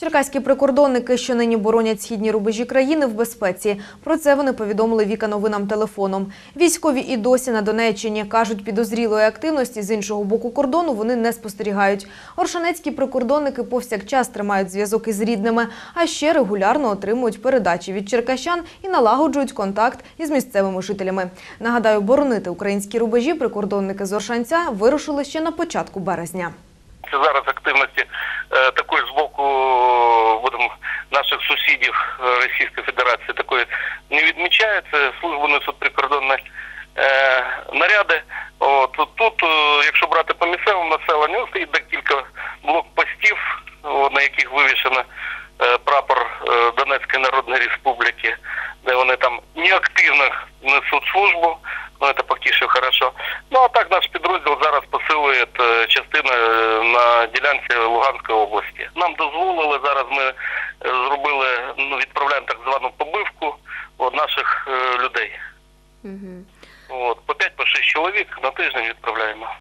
Черкаські прикордонники, що нині боронять східні рубежі країни в безпеці. Про це вони повідомили Віка новинам телефоном. Військові і досі на Донеччині кажуть, підозрілої активності з іншого боку кордону вони не спостерігають. Оршанецькі прикордонники повсякчас тримають зв'язок із рідними, а ще регулярно отримують передачі від черкащан і налагоджують контакт із місцевими жителями. Нагадаю, боронити українські рубежі прикордонники з Оршанця вирушили ще на початку березня. Зараз активності е, такої з боку будемо наших сусідів е, Російської Федерації такої не відмічається. Службу несуть прикордонні е, наряди. От тут, е, якщо брати по місцевому населенню, стоїть декілька блокпостів, на яких вивішено е, прапор Донецької Народної Республіки, де вони там неактивно несуть службу. Ну, це поки що хорошо. Ну, а так наш підрозділ зараз посилює е, частину на ділянці Луганської області. Нам дозволили, зараз ми зробили, ну, відправляємо так звану побивку от, наших е, людей. От, по 5-6 чоловік на тиждень відправляємо.